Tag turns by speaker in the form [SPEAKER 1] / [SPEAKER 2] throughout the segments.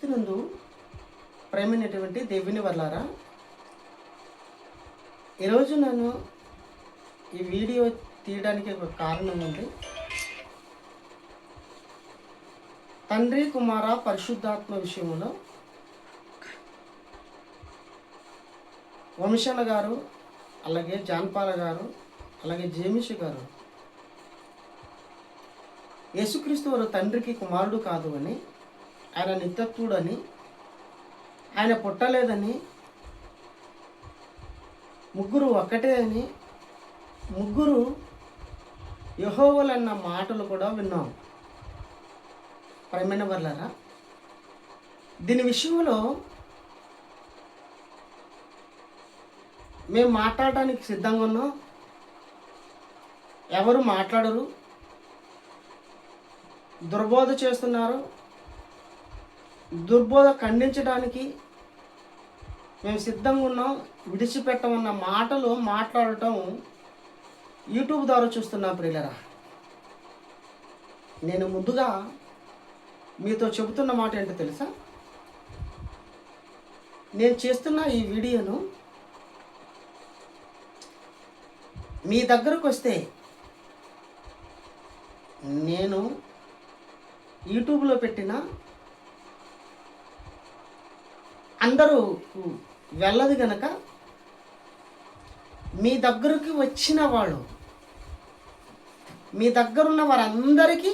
[SPEAKER 1] క్రీస్తునందు ప్రేమైనటువంటి దేవుని వల్లారా ఈరోజు నేను ఈ వీడియో తీయడానికి ఒక కారణం ఉంది. తండ్రి కుమార పరిశుద్ధాత్మ విషయంలో వంశన గారు అలాగే జాన్పాల గారు అలాగే జేమిషి గారు యేసుక్రీస్తు వారు తండ్రికి కుమారుడు కాదు అని ఆయన నిత్యత్వుడని ఆయన పుట్టలేదని ముగ్గురు ఒక్కటే అని ముగ్గురు యహోవలన్న మాటలు కూడా విన్నాం. ప్రేమైన వర్లరా దీని విషయంలో మేము మాట్లాడటానికి సిద్ధంగా ఉన్నాం. ఎవరు మాట్లాడరు. దుర్బోధ చేస్తున్నారు. దుర్బోధ ఖండించడానికి మేము సిద్ధంగా ఉన్నాం విడిచిపెట్టమన్న మాటలు మాట్లాడటం యూట్యూబ్ ద్వారా చూస్తున్నా ప్రియులరా. నేను ముందుగా మీతో చెబుతున్న మాట ఏంటో తెలుసా? నేను చేస్తున్న ఈ వీడియోను మీ దగ్గరకు వస్తే నేను యూట్యూబ్లో పెట్టిన అందరూ వెళ్ళదు గనక మీ దగ్గరకు వచ్చిన వాళ్ళు మీ దగ్గరున్న వారందరికీ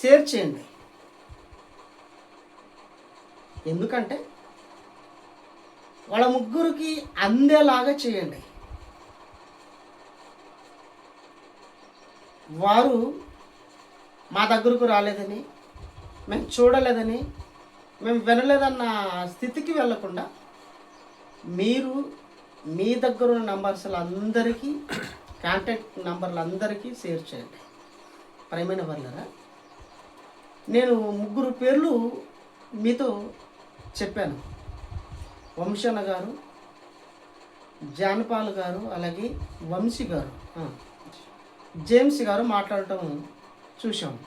[SPEAKER 1] షేర్ చేయండి. ఎందుకంటే వాళ్ళ ముగ్గురికి అందేలాగా చేయండి. వారు మా దగ్గరకు రాలేదని మేము చూడలేదని మేము వినలేదన్న స్థితికి వెళ్ళకుండా మీరు మీ దగ్గర ఉన్న నంబర్స్లు అందరికీ కాంటాక్ట్ నంబర్లు అందరికీ షేర్ చేయండి. ప్రేమైన వాళ్ళరా నేను ముగ్గురు పేర్లు మీతో చెప్పాను. వంశన గారు జానపాల్ గారు అలాగే వంశీ గారు. జేమ్స్ గారు మాట్లాడటం చూసాము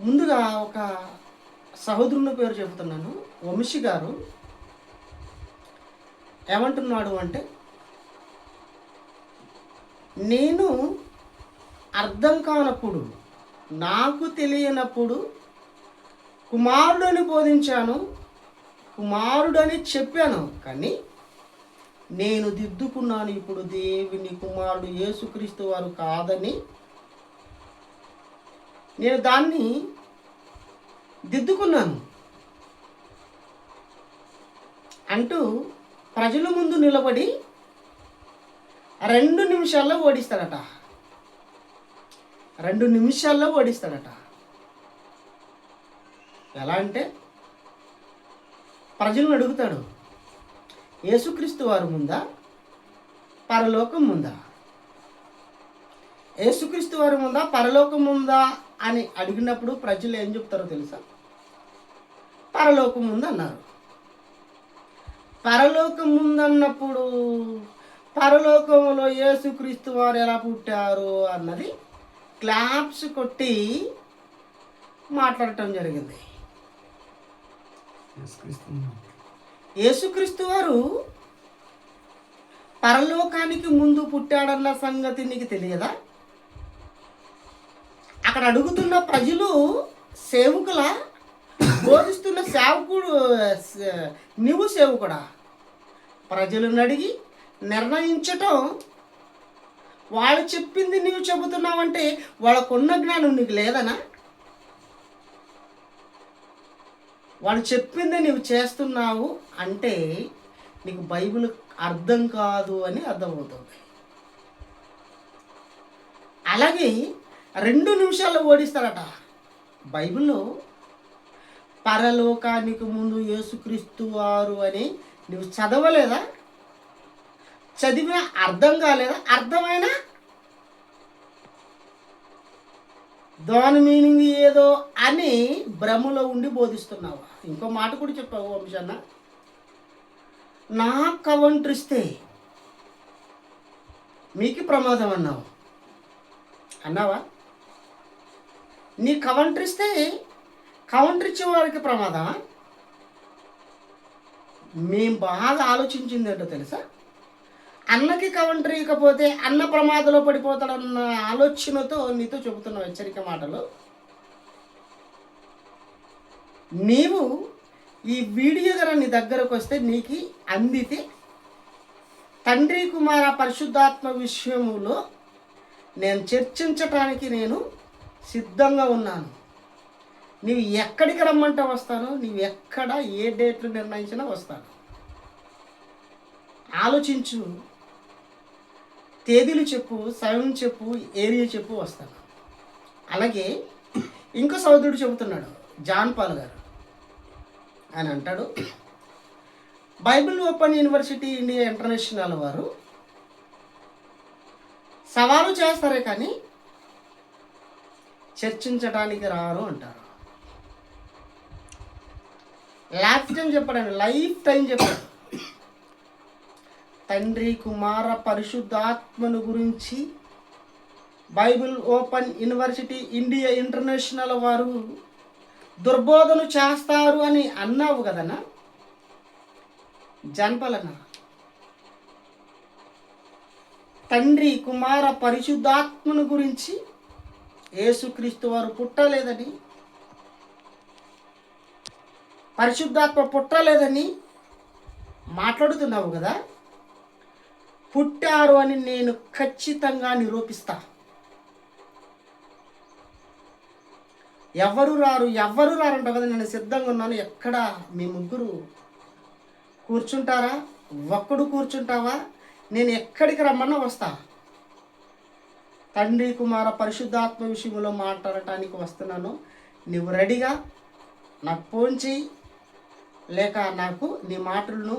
[SPEAKER 1] ముందుగా ఒక సహోదరుని పేరు చెబుతున్నాను. వంశీ గారు ఏమంటున్నాడు అంటే నేను అర్థం కానప్పుడు నాకు తెలియనప్పుడు కుమారుడని బోధించాను కుమారుడని చెప్పాను. కానీ నేను దిద్దుకున్నాను. ఇప్పుడు దేవుని కుమారుడు యేసుక్రీస్తు వారు కాదని నేను దాన్ని దిద్దుకున్నాను. అంటూ ప్రజల ముందు నిలబడి రెండు నిమిషాల్లో ఓడిస్తాడట. రెండు నిమిషాల్లో ఓడిస్తాడట. ఎలా అంటే ప్రజలను అడుగుతాడు యేసుక్రీస్తు వారు ముందా? పరలోకం ముందా? యేసుక్రీస్తు వారు ముందా? పరలోకం ఉందా అని అడిగినప్పుడు ప్రజలు ఏం చెప్తారో తెలుసా? పరలోకం ఉంది అన్నారు. పరలోకం ఉందన్నప్పుడు పరలోకంలో యేసుక్రీస్తు వారు ఎలా పుట్టారు అన్నది క్లాప్స్ కొట్టి మాట్లాడటం జరిగింది. యేసుక్రీస్తు వారు పరలోకానికి ముందు పుట్టాడన్న సంగతి నీకు తెలియదా? అక్కడ అడుగుతున్న ప్రజలు సేవకుల? బోధిస్తున్న సేవకుడు నువ్వు సేవకుడా? ప్రజలను అడిగి నిర్ణయించటం వాళ్ళు చెప్పింది నువ్వు చెబుతున్నావంటే వాళ్ళకున్న జ్ఞానం నీకు లేదనా? వాళ్ళు చెప్పింది నువ్వు చేస్తున్నావు అంటే నీకు బైబిల్ అర్థం కాదు అని అర్థమవుతుంది. అలాగే రెండు నిమిషాల్లో ఓడిస్తారట. బైబిల్లో పరలోకానికి ముందు యేసుక్రీస్తు వారు అని నువ్వు చదవలేదా? చదివినా అర్థం కాలేదా? అర్థమైనా? దాని మీనింగ్ ఏదో అని భ్రమలో ఉండి బోధిస్తున్నావా? ఇంకో మాట కూడా చెప్పావు వంశన్న. నా కవంట్రిస్తే మీకు ప్రమాదం అన్నావు. అన్నావా? నీ కౌంటర్ ఇస్తే కౌంటర్ ఇచ్చే వారికి ప్రమాదమా? మేము బాగా ఆలోచించింది ఏంటో తెలుసా? అన్నకి కౌంటర్ ఇకపోతే అన్న ప్రమాదంలో పడిపోతాడన్న ఆలోచనతో నీతో చెబుతున్న హెచ్చరిక మాటలు. నీవు ఈ వీడియో గన నీ దగ్గరకు వస్తే నీకు అందితే తండ్రి కుమార పరిశుద్ధాత్మ విషయములో నేను చర్చించటానికి నేను సిద్ధంగా ఉన్నాను. నీవు ఎక్కడికి రమ్మంటే వస్తాను నీవు ఎక్కడ ఏ డేట్లు నిర్ణయించినా వస్తాను. ఆలోచించు. తేదీలు చెప్పు సమయం చెప్పు ఏరియా చెప్పు వస్తాను. అలాగే ఇంకో సోదరుడు చెబుతున్నాడు జాన్ పాల్ గారు. ఆయన అంటాడు Bible Open University India International వారు సవాలు చేస్తారే కానీ చర్చించడానికి రారు అంటారు. లాస్ట్ టైం చెప్పాడు లైఫ్ టైం చెప్పాడు. తండ్రి కుమార పరిశుద్ధాత్మను గురించి Bible Open University India International వారు దుర్బోధన చేస్తారు అని అన్నావు కదనా జన్పలన్న తండ్రి కుమార పరిశుద్ధాత్మను గురించి యేసుక్రీస్తు వారు పుట్టలేదని పరిశుద్ధాత్మ పుట్టలేదని మాట్లాడుతున్నావు కదా? పుట్టారు అని నేను ఖచ్చితంగా నిరూపిస్తా. ఎవరు రారు ఎవరు రారంట కదా నేను సిద్ధంగా ఉన్నాను. ఎక్కడ మీ ముగ్గురు కూర్చుంటారా? ఒక్కడు కూర్చుంటావా? నేను ఎక్కడికి రమ్మన్నా వస్తా. తండ్రి కుమార పరిశుద్ధాత్మ విషయంలో మాట్లాడటానికి వస్తున్నాను. నువ్వు రెడీగా నాకు ఫోన్ చేయి లేక నాకు నీ మాటలను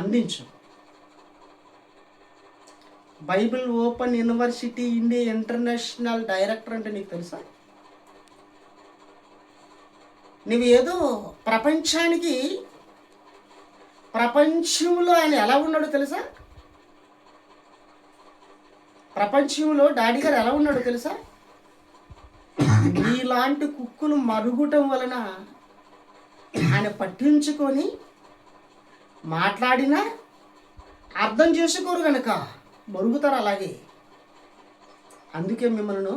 [SPEAKER 1] అందించు. Bible Open University India International director అంటే నీకు తెలుసా? నువ్వు ఏదో ప్రపంచానికి ప్రపంచంలో ఆయన ఎలా ఉన్నాడో తెలుసా? ప్రపంచంలో డాడీ గారు ఎలా ఉన్నాడో తెలుసా? నీలాంటి కుక్కును మరుగుటం వలన ఆయన పట్టించుకొని మాట్లాడినా అర్థం చేసుకోరు కనుక మరుగుతారు అలాగే. అందుకే మిమ్మల్ని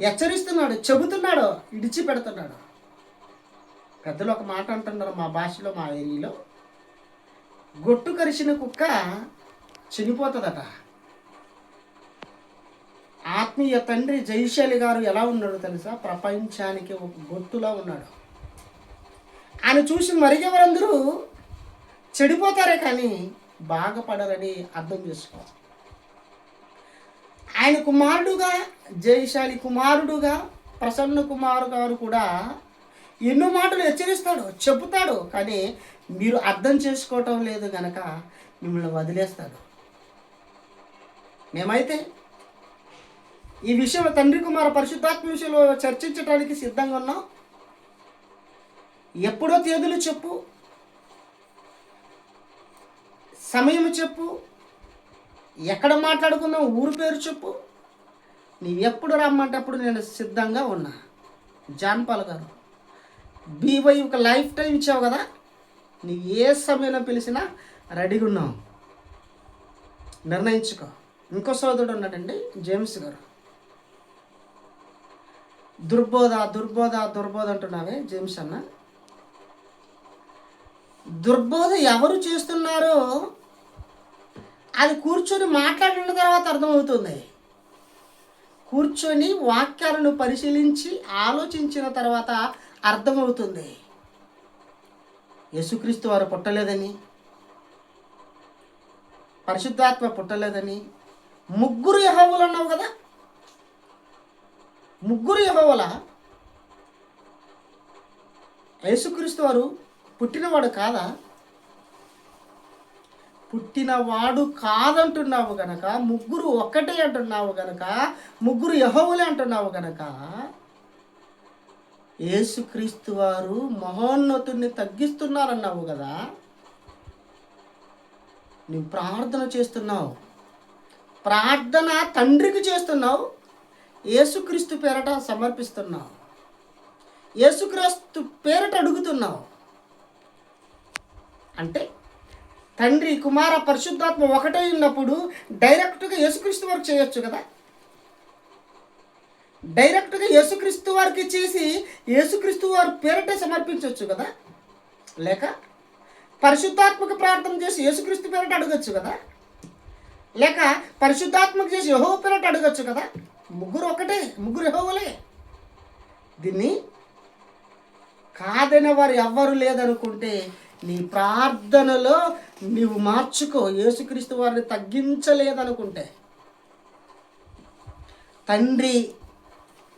[SPEAKER 1] హెచ్చరిస్తున్నాడు చెబుతున్నాడు ఇడిచి పెడుతున్నాడు పెద్దలు ఒక మాట అంటున్నారు మా భాషలో మా ఏరియాలో. గొట్టు కరిచిన కుక్క చనిపోతుందట. ఆత్మీయ తండ్రి జయశాలి గారు ఎలా ఉన్నాడు తెలుసా? ప్రపంచానికి ఒక గొట్టులా ఉన్నాడు. ఆయన చూసి మరిగెవరందరూ చెడిపోతారే కానీ బాగుపడరని అర్థం చేసుకో ఆయన కుమారుడుగా జయశాలి కుమారుడుగా ప్రసన్న కుమారు గారు కూడా ఎన్నో మాటలు హెచ్చరిస్తాడు చెబుతాడు కానీ మీరు అర్థం చేసుకోవటం లేదు గనక మిమ్మల్ని వదిలేస్తాడు. మేమైతే ఈ విషయం తండ్రి కుమార పరిశుద్ధాత్మ విషయంలో చర్చించడానికి సిద్ధంగా ఉన్నాం. ఎప్పుడో తేదీలు చెప్పు. సమయం చెప్పు. ఎక్కడ మాట్లాడుకుందాం ఊరు పేరు చెప్పు. నీవు ఎప్పుడు రమ్మంటే అప్పుడు నేను సిద్ధంగా ఉన్నా. జాన్పాల్ గారు బీవై ఒక లైఫ్ టైం ఇచ్చావు కదా? నీవు ఏ సమయంలో పిలిచినా రెడీగా ఉన్నావు. నిర్ణయించుకో. ఇంకో సోదరుడు ఉన్నాడండి జేమ్స్ గారు. దుర్బోధ దుర్బోధ దుర్బోధ అంటున్నావే జేమ్స్ అన్న. దుర్బోధ ఎవరు చేస్తున్నారో అది కూర్చొని మాట్లాడిన తర్వాత అర్థమవుతుంది. కూర్చొని వాక్యాలను పరిశీలించి ఆలోచించిన తర్వాత అర్థమవుతుంది. యేసుక్రీస్తు వారు పుట్టలేదని పరిశుద్ధాత్మ పుట్టలేదని ముగ్గురు యహవులు అన్నావు కదా? ముగ్గురు యహోవల యేసుక్రీస్తు వారు పుట్టినవాడు కాదా? పుట్టినవాడు కాదంటున్నావు గనక ముగ్గురు ఒక్కటే అంటున్నావు గనక ముగ్గురు యహోవులే అంటున్నావు గనక యేసుక్రీస్తు వారు మహోన్నతుడిని తగ్గిస్తున్నారన్నావు కదా? నువ్వు ప్రార్థన చేస్తున్నావు. ప్రార్థన తండ్రికి చేస్తున్నావు. యేసుక్రీస్తు పేరట సమర్పిస్తున్నావు. యేసుక్రీస్తు పేరట అడుగుతున్నావు. అంటే తండ్రి కుమార పరిశుద్ధాత్మ ఒకటే ఉన్నప్పుడు డైరెక్ట్గా యేసుక్రీస్తు వారికి చేయొచ్చు కదా? డైరెక్ట్గా యేసుక్రీస్తు వారికి చేసి యేసుక్రీస్తు వారి పేరటే సమర్పించవచ్చు కదా? లేక పరిశుద్ధాత్మక ప్రార్థన చేసి యేసుక్రీస్తు పేరట అడగచ్చు కదా? లేక పరిశుద్ధాత్మక చేసి యహో పేరట అడగచ్చు కదా? ముగ్గురు ఒకటే ముగ్గురు యహోవలే. దీన్ని కాదని వారు ఎవ్వరు లేదనుకుంటే నీ ప్రార్థనలో నీవు మార్చుకో యేసుక్రీస్తు వారిని తగ్గించలేదనుకుంటే. తండ్రి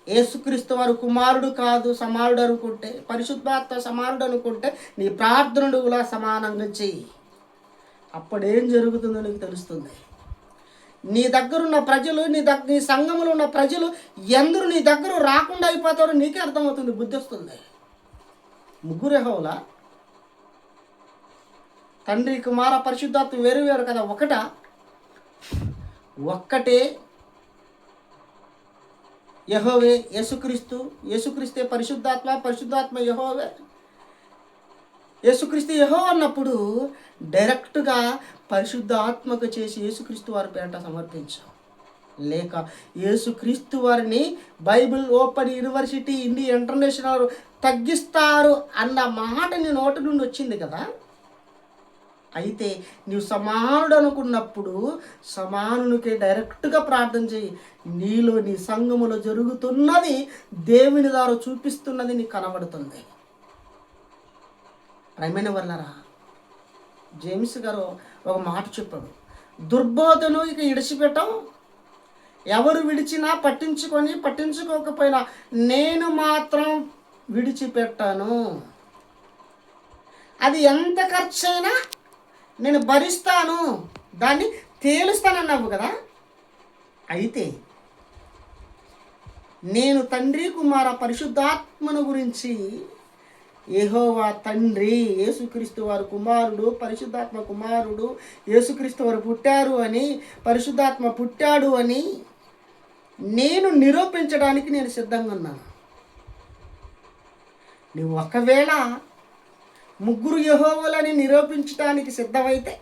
[SPEAKER 1] యేసుక్రీస్తు వారు కుమారుడు కాదు సమానుడు అనుకుంటే పరిశుద్ధాత్మ సమానుడు అనుకుంటే నీ ప్రార్థనలు కూడా సమానంగా చెయ్యి. అప్పుడేం జరుగుతుందో నీకు తెలుస్తుంది. నీ దగ్గరున్న ప్రజలు నీ దగ్గర నీ సంఘములో ఉన్న ప్రజలు ఎందరు నీ దగ్గర రాకుండా అయిపోతారో నీకే అర్థమవుతుంది బుద్ధి వస్తుంది ముగ్గురేహోలా తండ్రి కుమార పరిశుద్ధాత్మ వేరు వేరు కదా ఒకట. ఒక్కటే యహోవే యేసుక్రీస్తు యేసుక్రీస్తే పరిశుద్ధాత్మ పరిశుద్ధాత్మ యహోవే. యేసుక్రీస్తు యహో అన్నప్పుడు డైరెక్ట్గా పరిశుద్ధ ఆత్మకు చేసి యేసుక్రీస్తు వారి పేరట సమర్పించాం. లేక యేసుక్రీస్తు వారిని Bible Open University India International తగ్గిస్తారు అన్న మాట నీ నోటి నుండి వచ్చింది కదా? అయితే నీవు సమానుడు అనుకున్నప్పుడు సమానునికి డైరెక్ట్గా ప్రార్థన చేయి. నీలో నీ సంఘములో జరుగుతున్నది దేవుని ద్వారా చూపిస్తున్నది నీకు కనబడుతుంది. ప్రైమైన వల్లరా జేమ్స్ గారు ఒక మాట చెప్పాడు. దుర్బోధను ఇక ఇడిచిపెట్టం. ఎవరు విడిచినా పట్టించుకొని పట్టించుకోకపోయినా నేను మాత్రం విడిచిపెట్టాను. అది ఎంత ఖర్చైనా నేను భరిస్తాను. దాన్ని తేలుస్తానన్నావు కదా. అయితే నేను తండ్రి కుమార పరిశుద్ధాత్మను గురించి ఏహోవా తండ్రి యేసుక్రీస్తు వారు కుమారుడు పరిశుద్ధాత్మ కుమారుడు యేసుక్రీస్తు వారు పుట్టారు అని పరిశుద్ధాత్మ పుట్టాడు అని నేను నిరూపించడానికి నేను సిద్ధంగా ఉన్నాను. నువ్వు ఒకవేళ ముగ్గురు యహోవులని నిరూపించడానికి సిద్ధమైతే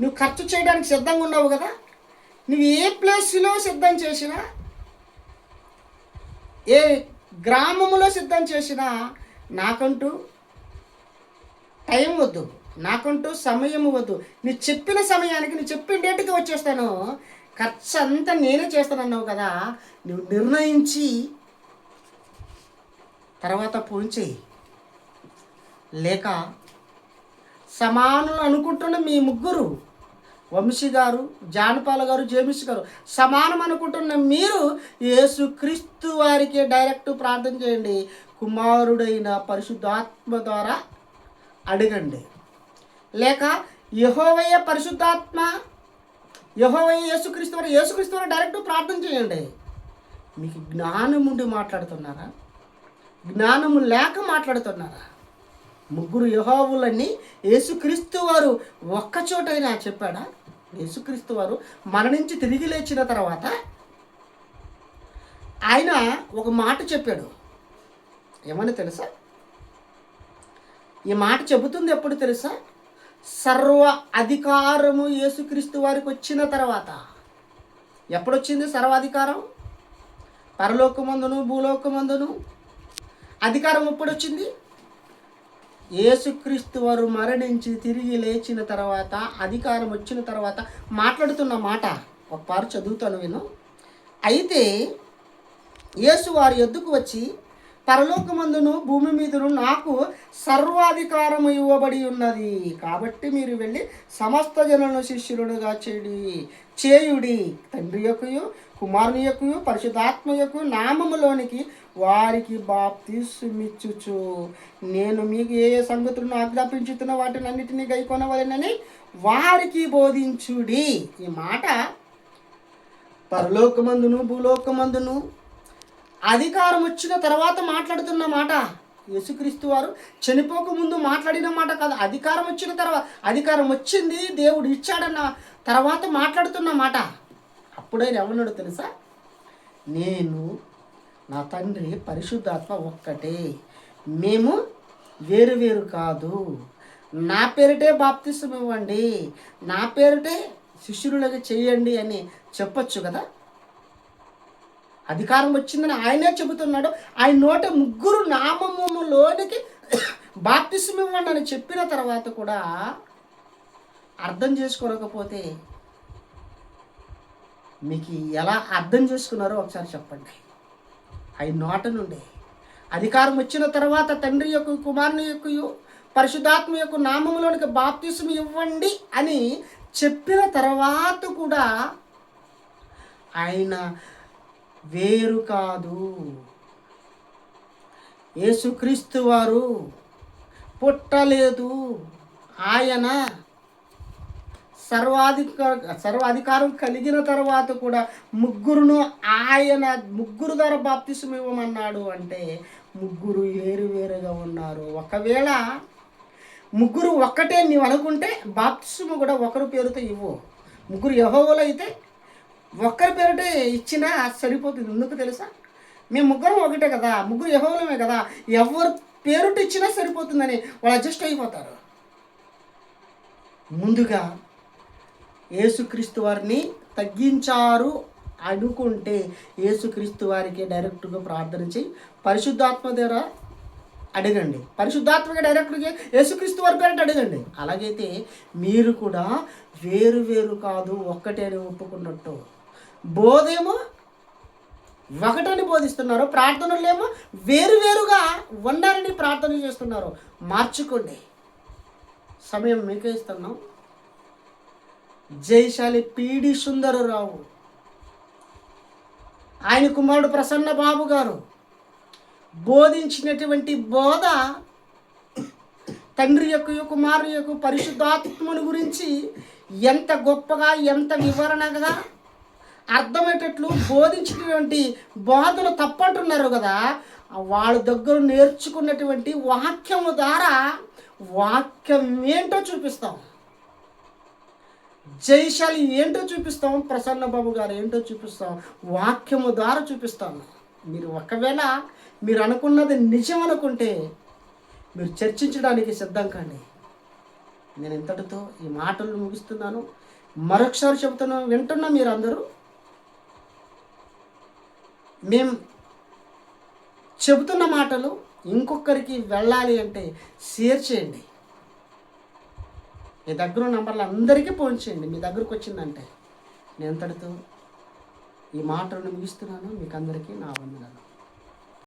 [SPEAKER 1] నువ్వు ఖర్చు చేయడానికి సిద్ధంగా ఉన్నావు కదా? నువ్వు ఏ ప్లేస్లో సిద్ధం చేసినా ఏ గ్రామములో సిద్ధం చేసినా నాకంటూ టైం వద్దు. నాకంటూ సమయం వద్దు. నీ చెప్పిన సమయానికి నువ్వు చెప్పిన డేట్కి వచ్చేస్తాను. ఖర్చు అంతా నేనే చేస్తానన్నావు కదా. నువ్వు నిర్ణయించి తర్వాత ఫోన్ చేయి లేక సమానులు అనుకుంటున్న మీ ముగ్గురు వంశీ గారు జానపాల గారు జేమిస్ గారు సమానం అనుకుంటున్న మీరు యేసుక్రీస్తు వారికి డైరెక్ట్ ప్రార్థన చేయండి. కుమారుడైన పరిశుద్ధాత్మ ద్వారా అడగండి. లేక యహోవయ్య పరిశుద్ధాత్మ యహోవయ్య యేసుక్రీస్తు వారు యేసుక్రీస్తు వారు డైరెక్ట్ ప్రార్థన చేయండి. మీకు జ్ఞానం ఉండి మాట్లాడుతున్నారా? జ్ఞానము లేక మాట్లాడుతున్నారా? ముగ్గురు యహోవులన్నీ యేసుక్రీస్తు వారు ఒక్కచోటైనా చెప్పాడా? యేసుక్రీస్తు వారు మరణించి తిరిగి లేచిన తర్వాత ఆయన ఒక మాట చెప్పాడు. ఏమని తెలుసా? ఈ మాట చెబుతుంది ఎప్పుడు తెలుసా? సర్వ అధికారము యేసుక్రీస్తు వారికి వచ్చిన తర్వాత. ఎప్పుడొచ్చింది సర్వాధికారం? పరలోకమందును భూలోకమందును? అధికారం ఎప్పుడొచ్చింది? ఏసుక్రీస్తు యేసుక్రీస్తు వారు మరణించి తిరిగి లేచిన తర్వాత అధికారం వచ్చిన తర్వాత మాట్లాడుతున్న మాట. ఒక పారు చదువుతాను విను. అయితే యేసు వారి ఎద్దుకు వచ్చి పరలోకమందును భూమి మీదను నాకు సర్వాధికారము ఇవ్వబడి ఉన్నది. కాబట్టి మీరు వెళ్ళి సమస్త జనులను శిష్యులుగా చేయుడి చేయుడి తండ్రి యొక్కయు కుమారుని యొక్కయు పరిశుద్ధాత్మ యొక్క నామములోనికి వారికి బాప్తిస్మిచ్చుచు. నేను మీకు ఏ ఏ సంగతులను ఆజ్ఞాపించుతున్న వాటిని అన్నిటినీ గైకొనవలనని వారికి బోధించుడి. ఈ మాట పరలోకమందును భూలోకమందును అధికారం వచ్చిన తర్వాత మాట్లాడుతున్న మాట యేసుక్రీస్తు వారు చనిపోకముందు మాట్లాడిన మాట కాదు. అధికారం వచ్చిన తర్వాత అధికారం వచ్చింది దేవుడు ఇచ్చాడన్న తర్వాత మాట్లాడుతున్న మాట. అప్పుడైనా ఎవన్నాడు తెలుసా? నేను నా తండ్రి పరిశుద్ధాత్మ ఒక్కటే. మేము వేరు వేరు కాదు. నా పేరిటే బాప్తిసం ఇవ్వండి నా పేరిటే శిష్యులకి చేయండి అని చెప్పొచ్చు కదా? అధికారం వచ్చిందని ఆయనే చెబుతున్నాడు. ఆయన నోట ముగ్గురు నామములోనికి బాప్తిసం ఇవ్వండి అని చెప్పిన తర్వాత కూడా అర్థం చేసుకోలేకపోతే మీకు ఎలా అర్థం చేసుకున్నారో ఒకసారి చెప్పండి. ఆయన నోట నుండి అధికారం వచ్చిన తర్వాత తండ్రి యొక్క కుమారుని యొక్క పరిశుద్ధాత్మ యొక్క నామములోనికి బాప్తిసం ఇవ్వండి అని చెప్పిన తర్వాత కూడా ఆయన వేరు కాదు. యేసుక్రీస్తు వారు పుట్టలేదు. ఆయన సర్వాధికార సర్వాధికారం కలిగిన తర్వాత కూడా ముగ్గురును ఆయన ముగ్గురు ధర బాప్తిసం ఇవ్వమన్నాడు అంటే ముగ్గురు వేరు వేరుగా ఉన్నారు. ఒకవేళ ముగ్గురు ఒక్కటే నీవు అనుకుంటే బాప్తిసము కూడా ఒకరు పేరుతో ఇవ్వు. ముగ్గురు యహోవలో అయితే ఒక్కరి పేరుటే ఇచ్చినా సరిపోతుంది. ఎందుకు తెలుసా? మేము ముగ్గురం ఒకటే కదా ముగ్గురు యహోలమే కదా ఎవరు పేరుట ఇచ్చినా సరిపోతుందని వాళ్ళు అడ్జస్ట్ అయిపోతారు. ముందుగా యేసుక్రీస్తు వారిని తగ్గించారు అనుకుంటే యేసుక్రీస్తు వారికి డైరెక్ట్గా ప్రార్థన చేయి. పరిశుద్ధాత్మ ద్వారా అడగండి. పరిశుద్ధాత్మక డైరెక్ట్గా యేసుక్రీస్తు వారి పేరు అడగండి. అలాగైతే మీరు కూడా వేరు వేరు కాదు ఒక్కటే అని ఒప్పుకున్నట్టు. బోధేమో ఒకటని బోధిస్తున్నారు ప్రార్థనలేమో వేరు వేరుగా ఉన్నారని ప్రార్థన చేస్తున్నారు. మార్చుకోండి. సమయం మీకే ఇస్తున్నాం. జయశాలి పీడి సుందరరావు. ఆయన కుమారుడు ప్రసన్న బాబు గారు బోధించినటువంటి బోధ తండ్రి యొక్క కుమారు యొక్క పరిశుద్ధాత్మను గురించి ఎంత గొప్పగా ఎంత వివరణగా అర్థమయ్యేటట్లు బోధించినటువంటి బోధలు తప్పంటున్నారు కదా. వాళ్ళ దగ్గర నేర్చుకున్నటువంటి వాక్యము ద్వారా వాక్యం ఏంటో చూపిస్తాం. జైశాలి ఏంటో చూపిస్తాం. ప్రసన్న బాబు గారు ఏంటో చూపిస్తాం. వాక్యము ద్వారా చూపిస్తాం. మీరు ఒకవేళ మీరు అనుకున్నది నిజం అనుకుంటే మీరు చర్చించడానికి సిద్ధం కండి. నేను ఇంతటితో ఈ మాటలు ముగిస్తున్నాను. మరొకసారి చెబుతున్నాను. వింటున్నా మీరు అందరూ మేము చెబుతున్న మాటలు ఇంకొకరికి వెళ్ళాలి అంటే షేర్ చేయండి. మీ దగ్గర ఉన్న నంబర్లు అందరికీ ఫోన్ చేయండి. మీ దగ్గరకు వచ్చిందంటే నేను అంతటితో ఈ మాటలను ముగిస్తున్నాను. మీకు అందరికీ నా వందనాలు.